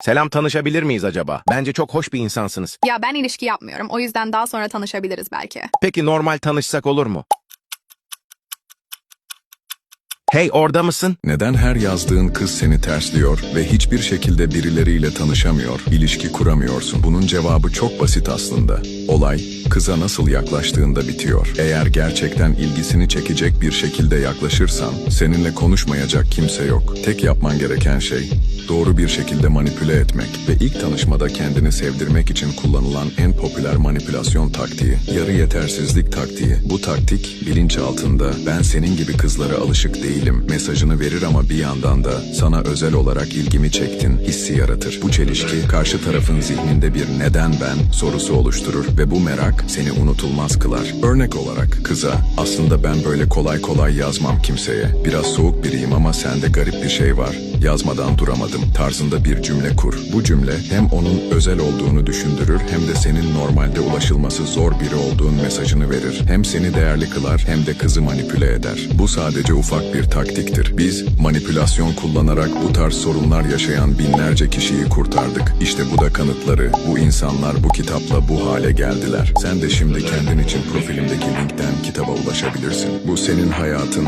Selam tanışabilir miyiz acaba? Bence çok hoş bir insansınız. Ya ben ilişki yapmıyorum. O yüzden daha sonra tanışabiliriz belki. Peki normal tanışsak olur mu? Hey orada mısın? Neden her yazdığın kız seni tersliyor ve hiçbir şekilde birileriyle tanışamıyor, ilişki kuramıyorsun? Bunun cevabı çok basit aslında. Olay, kıza nasıl yaklaştığında bitiyor. Eğer gerçekten ilgisini çekecek bir şekilde yaklaşırsan, seninle konuşmayacak kimse yok. Tek yapman gereken şey, doğru bir şekilde manipüle etmek ve ilk tanışmada kendini sevdirmek için kullanılan en popüler manipülasyon taktiği, yarı yetersizlik taktiği. Bu taktik bilinçaltında ben senin gibi kızlara alışık değilim mesajını verir ama bir yandan da sana özel olarak ilgimi çektin hissi yaratır. Bu çelişki karşı tarafın zihninde bir neden ben sorusu oluşturur ve bu merak seni unutulmaz kılar. Örnek olarak kıza aslında ben böyle kolay kolay yazmam kimseye. Biraz soğuk biriyim ama sende garip bir şey var. Yazmadan duramadım tarzında bir cümle kur. Bu cümle hem onun özel olduğunu düşündürür hem de senin normalde ulaşılması zor biri olduğun mesajını verir. Hem seni değerli kılar hem de kızı manipüle eder. Bu sadece ufak taktiktir. Biz manipülasyon kullanarak bu tarz sorunlar yaşayan binlerce kişiyi kurtardık. İşte bu da kanıtları. Bu insanlar bu kitapla bu hale geldiler. Sen de şimdi kendin için profilimdeki linkten kitaba ulaşabilirsin. Bu senin hayatın